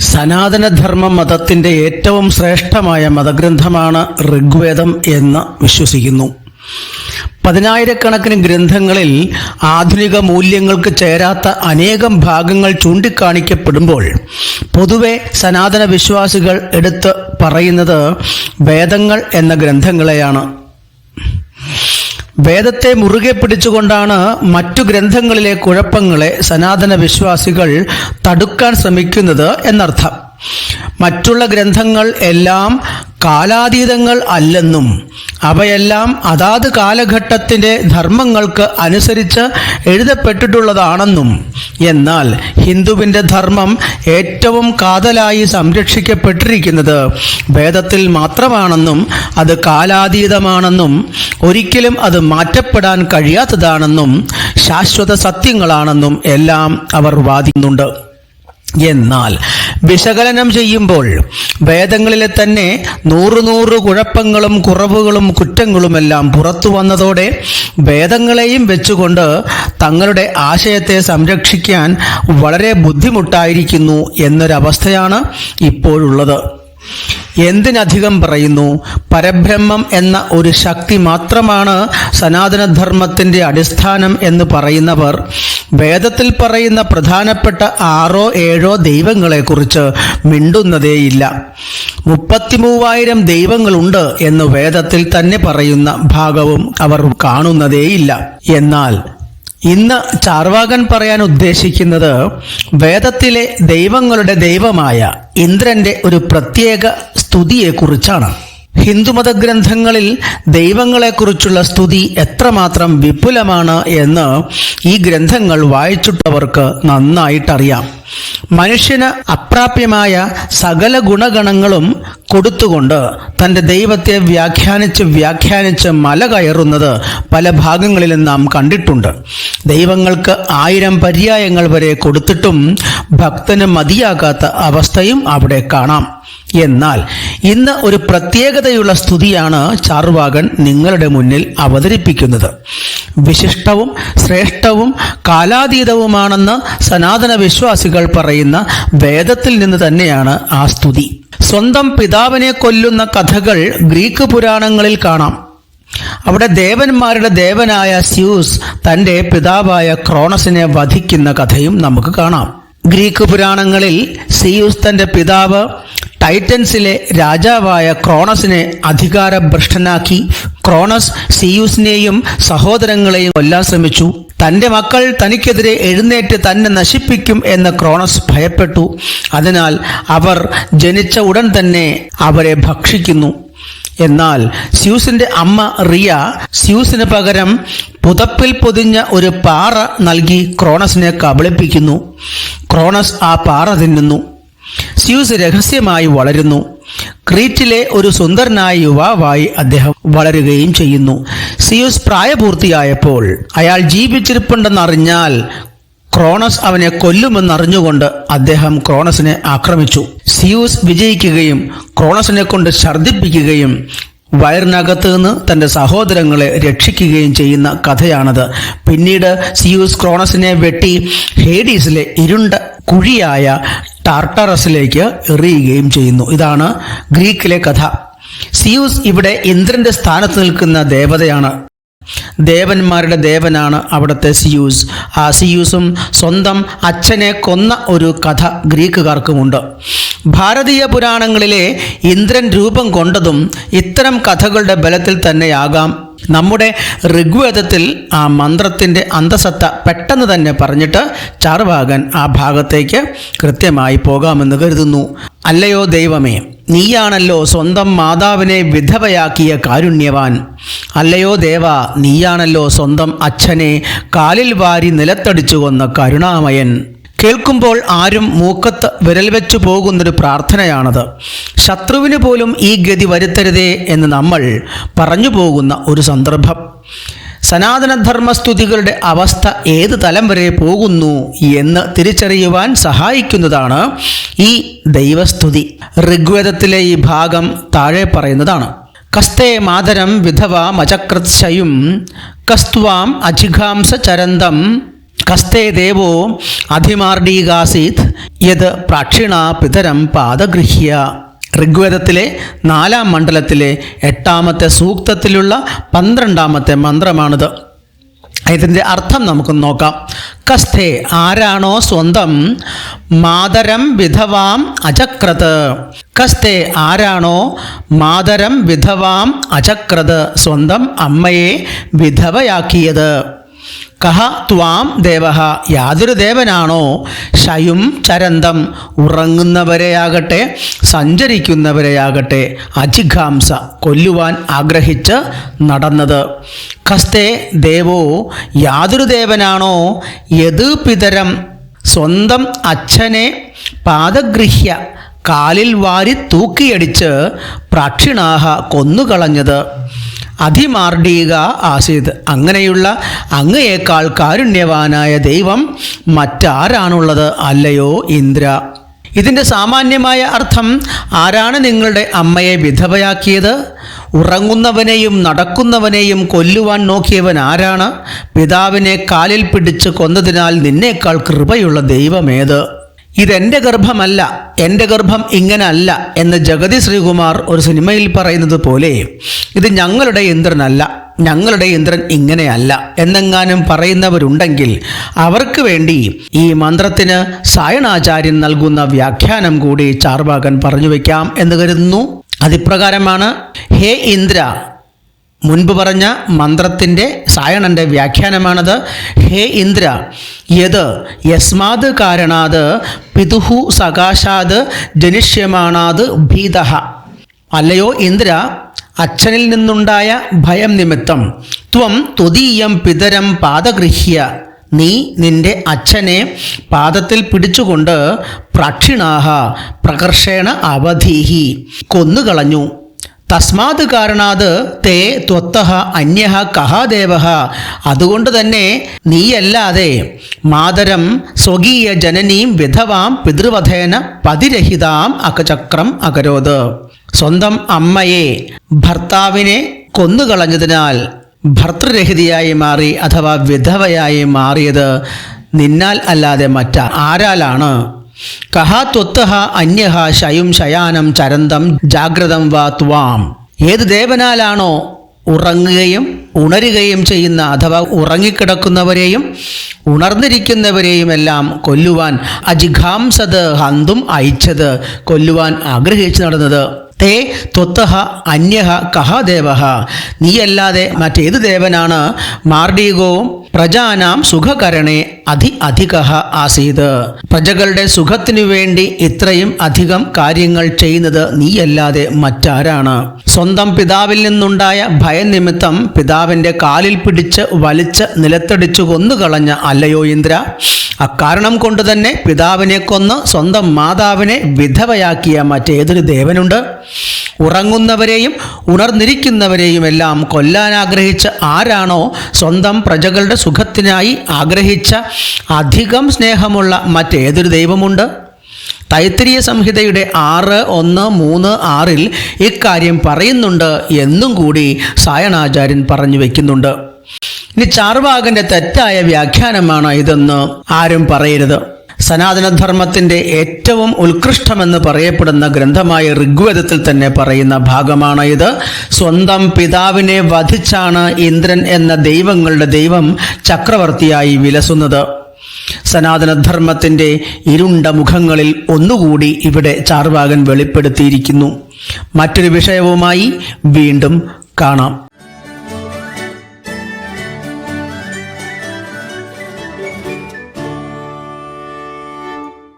സനാതനധർമ്മ മതത്തിന്റെ ഏറ്റവും ശ്രേഷ്ഠമായ മതഗ്രന്ഥമാണ് ഋഗ്വേദം എന്ന് വിശ്വസിക്കുന്നു. പതിനായിരക്കണക്കിന് ഗ്രന്ഥങ്ങളിൽ ആധുനിക മൂല്യങ്ങൾക്ക് ചേരാത്ത അനേകം ഭാഗങ്ങൾ ചൂണ്ടിക്കാണിക്കപ്പെടുമ്പോൾ പൊതുവെ സനാതന വിശ്വാസികൾ എടുത്ത് പറയുന്നത് വേദങ്ങൾ എന്ന ഗ്രന്ഥങ്ങളെയാണ്. വേദത്തെ മുറുകെ പിടിച്ചുകൊണ്ടാണ് മറ്റു ഗ്രന്ഥങ്ങളിലെ കുഴപ്പങ്ങളെ സനാതന വിശ്വാസികൾ തടുക്കാൻ ശ്രമിക്കുന്നത് എന്നർത്ഥം. മറ്റുള്ള ഗ്രന്ഥങ്ങൾ എല്ലാം കാലാതീതങ്ങൾ അല്ലെന്നും അവയെല്ലാം അതാത് കാലഘട്ടത്തിന്റെ ധർമ്മങ്ങൾക്ക് അനുസരിച്ച് എഴുതപ്പെട്ടിട്ടുള്ളതാണെന്നും എന്നാൽ ഹിന്ദുവിന്റെ ധർമ്മം ഏറ്റവും കാതലായി സംരക്ഷിക്കപ്പെട്ടിരിക്കുന്നത് വേദത്തിൽ മാത്രമാണെന്നും അത് കാലാതീതമാണെന്നും ഒരിക്കലും അത് മാറ്റപ്പെടാൻ കഴിയാത്തതാണെന്നും ശാശ്വത സത്യങ്ങളാണെന്നും എല്ലാം അവർ വാദിക്കുന്നുണ്ട്. എന്നാൽ വിശകലനം ചെയ്യുമ്പോൾ വേദങ്ങളിലെ തന്നെ നൂറ് നൂറ് കുഴപ്പങ്ങളും കുറവുകളും കുറ്റങ്ങളുമെല്ലാം പുറത്തു വന്നതോടെ വേദങ്ങളെയും വെച്ചുകൊണ്ട് തങ്ങളുടെ ആശയത്തെ സംരക്ഷിക്കാൻ വളരെ ബുദ്ധിമുട്ടായിരിക്കുന്നു എന്നൊരവസ്ഥയാണ് ഇപ്പോഴുള്ളത്. എന്തിനധികം പറയുന്നു? പരബ്രഹ്മം എന്ന ഒരു ശക്തി മാത്രമാണ് സനാതനധർമ്മത്തിന്റെ അടിസ്ഥാനം എന്ന് പറയുന്നവർ വേദത്തിൽ പറയുന്ന പ്രധാനപ്പെട്ട ആറോ ഏഴോ ദൈവങ്ങളെക്കുറിച്ച് മിണ്ടുന്നതേയില്ല. മുപ്പത്തിമൂവായിരം ദൈവങ്ങളുണ്ട് എന്ന് വേദത്തിൽ തന്നെ പറയുന്ന ഭാഗവും അവർ കാണുന്നതേയില്ല. എന്നാൽ ഇന്ന് ചാർവാകൻ പറയാൻ ഉദ്ദേശിക്കുന്നത് വേദത്തിലെ ദൈവങ്ങളുടെ ദൈവമായ ഇന്ദ്രന്റെ ഒരു പ്രത്യേക സ്തുതിയെക്കുറിച്ചാണ്. ഹിന്ദുമത ഗ്രന്ഥങ്ങളിൽ ദൈവങ്ങളെക്കുറിച്ചുള്ള സ്തുതി എത്രമാത്രം വിപുലമാണ് എന്ന് ഈ ഗ്രന്ഥങ്ങൾ വായിച്ചിട്ടവർക്ക് നന്നായിട്ടറിയാം. മനുഷ്യന് അപ്രാപ്യമായ സകല ഗുണഗണങ്ങളും കൊടുത്തുകൊണ്ട് തന്റെ ദൈവത്തെ വ്യാഖ്യാനിച്ച് വ്യാഖ്യാനിച്ച് മല കയറുന്നത് പല ഭാഗങ്ങളിലും നാം കണ്ടിട്ടുണ്ട്. ദൈവങ്ങൾക്ക് ആയിരം പര്യായങ്ങൾ വരെ കൊടുത്തിട്ടും ഭക്തന് മതിയാകാത്ത അവസ്ഥയും അവിടെ കാണാം. എന്നാൽ ഇന്ന് ഒരു പ്രത്യേകതയുള്ള സ്തുതിയാണ് ചാർവാകൻ നിങ്ങളുടെ മുന്നിൽ അവതരിപ്പിക്കുന്നത്. വിശിഷ്ടവും ശ്രേഷ്ഠവും കാലാതീതവുമാണെന്ന് സനാതന വിശ്വാസികൾ പറയുന്ന വേദത്തിൽ നിന്ന് തന്നെയാണ് ആ സ്തുതി. സ്വന്തം പിതാവിനെ കൊല്ലുന്ന കഥകൾ ഗ്രീക്ക് പുരാണങ്ങളിൽ കാണാം. അവിടെ ദേവന്മാരുടെ ദേവനായ സ്യൂസ് തന്റെ പിതാവായ ക്രോണസിനെ വധിക്കുന്ന കഥയും നമുക്ക് കാണാം. ഗ്രീക്ക് പുരാണങ്ങളിൽ സിയൂസ് തന്റെ പിതാവ് ടൈറ്റൻസിലെ രാജാവായ ക്രോണസിനെ അധികാരഭ്രഷ്ടനാക്കി. ക്രോണസ് സിയൂസിനെയും സഹോദരങ്ങളെയും കൊല്ലാൻ ശ്രമിച്ചു. തന്റെ മക്കൾ തനിക്കെതിരെ എഴുന്നേറ്റ് തന്നെ നശിപ്പിക്കും എന്ന് ക്രോണസ് ഭയപ്പെട്ടു. അതിനാൽ അവർ ജനിച്ച ഉടൻ തന്നെ അവരെ ഭക്ഷിക്കുന്നു. എന്നാൽ സ്യൂസിന്റെ അമ്മ റിയ സ്യൂസിന് പകരം പുതപ്പിൽ പൊതിഞ്ഞ ഒരു പാറ നൽകി ക്രോണസിനെ കബളിപ്പിക്കുന്നു. ക്രോണസ് ആ പാറ തിന്നുന്നു. സ്യൂസ് രഹസ്യമായി വളരുന്നു. ക്രീറ്റിലെ ഒരു സുന്ദരനായ യുവാവായി അദ്ദേഹം വളരുകയും ചെയ്യുന്നു. സിയൂസ് പ്രായപൂർത്തിയായപ്പോൾ അയാൾ ജീവിച്ചിരിപ്പുണ്ടെന്നറിഞ്ഞാൽ ക്രോണസ് അവനെ കൊല്ലുമെന്നറിഞ്ഞുകൊണ്ട് അദ്ദേഹം ക്രോണസിനെ ആക്രമിച്ചു. സിയൂസ് വിജയിക്കുകയും ക്രോണസിനെ കൊണ്ട് ഛർദ്ദിപ്പിക്കുകയും വയറിനകത്ത് നിന്ന് തന്റെ സഹോദരങ്ങളെ രക്ഷിക്കുകയും ചെയ്യുന്ന കഥയാണത്. പിന്നീട് സിയൂസ് ക്രോണസിനെ വെട്ടി ഹേഡീസിലെ ഇരുണ്ട കുഴിയായ ടാർട്ടറസിലേക്ക് എറിയുകയും ചെയ്യുന്നു. ഇതാണ് ഗ്രീക്കിലെ കഥ. സിയൂസ് ഇവിടെ ഇന്ദ്രന്റെ സ്ഥാനത്ത് നിൽക്കുന്ന ദേവതയാണ്. ദേവന്മാരുടെ ദേവനാണ് അവിടുത്തെ സിയൂസ്. ആ സിയൂസും സ്വന്തം അച്ഛനെ കൊന്ന ഒരു കഥ ഗ്രീക്കുകാർക്കുമുണ്ട്. ഭാരതീയ പുരാണങ്ങളിലെ ഇന്ദ്രൻ രൂപം കൊണ്ടതും ഇത്തരം കഥകളുടെ ബലത്തിൽ തന്നെയാകാം. നമ്മുടെ ഋഗ്വേദത്തിൽ ആ മന്ത്രത്തിന്റെ അന്തസത്ത പെട്ടെന്ന് തന്നെ പറഞ്ഞിട്ട് ചാർവാകൻ ആ ഭാഗത്തേക്ക് കൃത്യമായി പോകാമെന്ന് കരുതുന്നു. അല്ലയോ ദൈവമേ നീയാണല്ലോ സ്വന്തം മാതാവിനെ വിധവയാക്കിയ കാരുണ്യവാൻ. അല്ലയോ ദേവ നീയാണല്ലോ സ്വന്തം അച്ഛനെ കാലിൽ വാരി നിലത്തടിച്ചു കൊന്ന കരുണാമയൻ. കേൾക്കുമ്പോൾ ആരും മൂക്കത്ത് വിരൽ വെച്ചു പോകുന്നൊരു പ്രാർത്ഥനയാണത്. ശത്രുവിന് പോലും ഈ ഗതി വരുത്തരുതേ എന്ന് നമ്മൾ പറഞ്ഞു പോകുന്ന ഒരു സന്ദർഭം. സനാതനധർമ്മസ്തുതികളുടെ അവസ്ഥ ഏത് തലം വരെ പോകുന്നു എന്ന് തിരിച്ചറിയുവാൻ സഹായിക്കുന്നതാണ് ഈ ദൈവസ്തുതി. ഋഗ്വേദത്തിലെ ഈ ഭാഗം താഴെ പറയുന്നതാണ്. കസ്തേ മാതരം വിധവ മചകൃത്ശയും കസ്ത്വാം അജിഘാംസ ചരന്തം കസ്തേ ദേവോ അധിമാർഡീകാസീത് യത് പ്രാക്ഷിണ പിതരം പാദഗൃഹ്യ. ഋഗ്വേദത്തിലെ നാലാം മണ്ഡലത്തിലെ എട്ടാമത്തെ സൂക്തത്തിലുള്ള പന്ത്രണ്ടാമത്തെ മന്ത്രമാണിത്. ഇതിന്റെ അർത്ഥം നമുക്ക് നോക്കാം. കസ്തേ ആരാണോ സ്വന്തം? മാതരം വിധവാം അചക്രത്. കസ്തേ ആരാണോ? മാതരം വിധവാം അചക്രത്. സ്വന്തം അമ്മയെ വിധവയാക്കിയത്. കഹ ത്വാം ദേവഹ. യാതൊരു ദേവനാണോ? ശയും ചരന്തം ഉറങ്ങുന്നവരെയാകട്ടെ സഞ്ചരിക്കുന്നവരെയാകട്ടെ അജിഘാംസ കൊല്ലുവാൻ ആഗ്രഹിച്ച് നടന്നത്. കസ്തേ ദേവോ യാതൊരു ദേവനാണോ? യത് പിതരം സ്വന്തം അച്ഛനെ പാദഗൃഹ്യ കാലിൽ വാരി തൂക്കിയടിച്ച് പ്രാക്ഷിണാഹ കൊന്നുകളഞ്ഞത്. അധിമാർഡീക ആസീത് അങ്ങനെയുള്ള അങ്ങയേക്കാൾ കാരുണ്യവാനായ ദൈവം മറ്റാരാണുള്ളത് അല്ലയോ ഇന്ദ്ര? ഇതിന്റെ സാമാന്യമായ അർത്ഥം ആരാണ് നിങ്ങളുടെ അമ്മയെ വിധവയാക്കിയത്? ഉറങ്ങുന്നവനെയും നടക്കുന്നവനെയും കൊല്ലുവാൻ നോക്കിയവൻ ആരാണ്? പിതാവിനെ കാലിൽ പിടിച്ച് കൊന്നതിനാൽ നിന്നേക്കാൾ കൃപയുള്ള ദൈവമേത്? ഇതെന്റെ ഗർഭമല്ല എന്റെ ഗർഭം ഇങ്ങനെ അല്ല എന്ന് ജഗതി ശ്രീകുമാർ ഒരു സിനിമയിൽ പറയുന്നത് പോലെ ഇത് ഞങ്ങളുടെ ഇന്ദ്രനല്ല ഞങ്ങളുടെ ഇന്ദ്രൻ ഇങ്ങനെയല്ല എന്നെങ്ങാനും പറയുന്നവരുണ്ടെങ്കിൽ അവർക്ക് വേണ്ടി ഈ മന്ത്രത്തിന് സായണാചാര്യൻ നൽകുന്ന വ്യാഖ്യാനം കൂടി ചാർവാകൻ പറഞ്ഞു വയ്ക്കാം എന്ന് കരുതുന്നു. അതിപ്രകാരമാണ് ഹേ ഇന്ദ്ര മുൻപ് പറഞ്ഞ മന്ത്രത്തിന്റെ സായണന്റെ വ്യാഖ്യാനമാണത്. ഹേ ഇന്ദ്ര യത് യസ്മാത് കാരണാത് പിതുഹു സകാശാത് ജനിഷ്യമാണാത് ഭീത അല്ലയോ ഇന്ദ്ര അച്ഛനിൽ നിന്നുണ്ടായ ഭയം നിമിത്തം. ത്വം ത്വതീയം പിതരം പാദഗൃഹ്യ. നീ നിന്റെ അച്ഛനെ പാദത്തിൽ പിടിച്ചുകൊണ്ട് പ്രക്ഷിണാഹ പ്രകർഷേണ അവധീഹി. കൊന്നുകളഞ്ഞു. തസ്മാത് കാരണാത് തേ ത്വത്തഹ അന്യഹ കഹ ദേവ അതുകൊണ്ട് തന്നെ നീയല്ലാതെ മാതരം സ്വകീയ ജനനീം വിധവാം പിതൃവധേന പതിരഹിതാം അകചക്രം അകരോത്. സ്വന്തം അമ്മയെ ഭർത്താവിനെ കൊന്നുകളഞ്ഞതിനാൽ ഭർത്തൃരഹിതയായി മാറി അഥവാ വിധവയായി മാറിയത് നിന്നാൽ അല്ലാതെ മറ്റ ആരാലാണ്? കഹ ത്വത്തഹ അന്യഹ ശയും ശയാനം ചരന്തം ജാഗ്രതം വാ ത്വാം. ഏത് ദേവനാലാണോ ഉറങ്ങുകയും ഉണരുകയും ചെയ്യുന്ന അഥവാ ഉറങ്ങിക്കിടക്കുന്നവരെയും ഉണർന്നിരിക്കുന്നവരെയും എല്ലാം കൊല്ലുവാൻ അജിഘാംസത് ഹന്തും അയച്ചത് കൊല്ലുവാൻ ആഗ്രഹിച്ചു നടന്നത്. തേ ത്വത്തഹ അന്യഹ കഹ ദേവഹ. നീയല്ലാതെ മറ്റേത് ദേവനാണ് മാർഡീകവും പ്രജാനാം സുഖകരണേ അധി അധിക ആസീത്. പ്രജകളുടെ സുഖത്തിനു വേണ്ടി ഇത്രയും അധികം കാര്യങ്ങൾ ചെയ്യുന്നത് നീയല്ലാതെ മറ്റാരാണ്? സ്വന്തം പിതാവിൽ നിന്നുണ്ടായ ഭയനിമിത്തം പിതാവിന്റെ കാലിൽ പിടിച്ച് വലിച്ച് നിലത്തടിച്ചു കൊന്നുകളഞ്ഞ അല്ലയോ ഇന്ദ്ര? അക്കാരണം കൊണ്ട് തന്നെ പിതാവിനെ കൊന്ന് സ്വന്തം മാതാവിനെ വിധവയാക്കിയ മറ്റേതൊരു ദേവനുണ്ട്. ഉറങ്ങുന്നവരെയും ഉണർന്നിരിക്കുന്നവരെയും എല്ലാം കൊല്ലാൻ ആഗ്രഹിച്ച ആരാണോ സ്വന്തം പ്രജകളുടെ സുഖത്തിനായി ആഗ്രഹിച്ച അധികം സ്നേഹമുള്ള മറ്റേതൊരു ദൈവമുണ്ട്. തൈത്തിരീയ സംഹിതയുടെ ആറ് ഒന്ന് മൂന്ന് ആറിൽ ഇക്കാര്യം പറയുന്നുണ്ട് എന്നും കൂടി സായണാചാര്യൻ പറഞ്ഞു വയ്ക്കുന്നുണ്ട് ഇനി ചാർവാകന്റെ തെറ്റായ വ്യാഖ്യാനമാണ് ഇതെന്ന് ആരും പറയരുത്. സനാതനധർമ്മത്തിന്റെ ഏറ്റവും ഉത്കൃഷ്ടമെന്ന് പറയപ്പെടുന്ന ഗ്രന്ഥമായ ഋഗ്വേദത്തിൽ തന്നെ പറയുന്ന ഭാഗമാണ് ഇത്. സ്വന്തം പിതാവിനെ വധിച്ചാണ് ഇന്ദ്രൻ എന്ന ദൈവങ്ങളുടെ ദൈവം ചക്രവർത്തിയായി വിലസുന്നത്. സനാതനധർമ്മത്തിന്റെ ഇരുണ്ട മുഖങ്ങളിൽ ഒന്നുകൂടി ഇവിടെ ചാർവാകൻ വെളിപ്പെടുത്തിയിരിക്കുന്നു. മറ്റൊരു വിഷയവുമായി വീണ്ടും കാണാം.